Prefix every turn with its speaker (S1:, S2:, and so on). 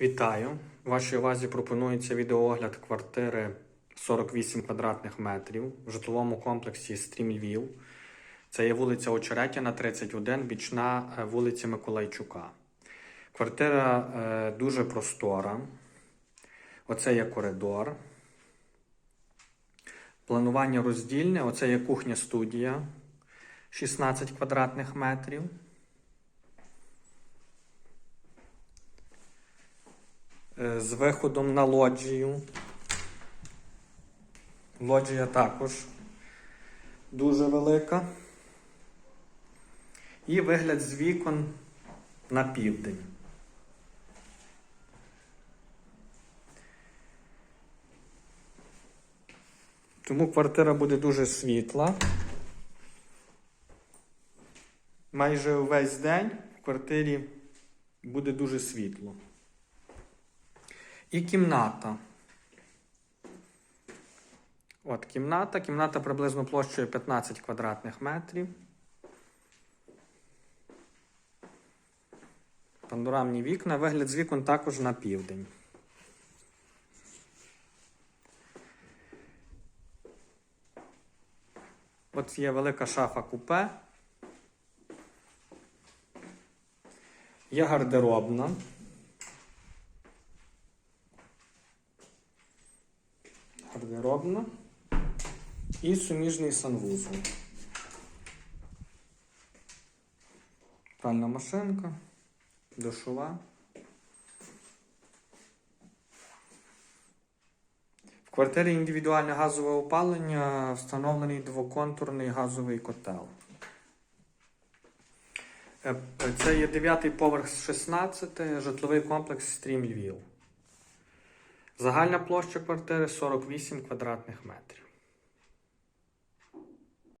S1: Вітаю! Вашій увазі пропонується відеоогляд квартири 48 квадратних метрів в житловому комплексі Стрім Львів. Це є вулиця Очеретяна, 31, бічна е, вулиці Миколайчука. Квартира е, дуже простора. Оце є коридор. Планування роздільне. Оце є кухня-студія 16 квадратних метрів. З виходом на лоджію. Лоджія також дуже велика. І вигляд з вікон на південь. Тому квартира буде дуже світла. Майже увесь день в квартирі буде дуже світло. І кімната. От кімната. Кімната приблизно площею 15 квадратних метрів. Панорамні вікна. Вигляд з вікон також на південь. От є велика шафа купе. Є гардеробна. Гардеробна і суміжний санвузол. Пральна машинка, душова. В квартирі індивідуальне газове опалення, встановлений двоконтурний газовий котел. Е, Це є 9 поверх з 16, житловий комплекс Стрім. Загальна площа квартири 48 квадратних метрів.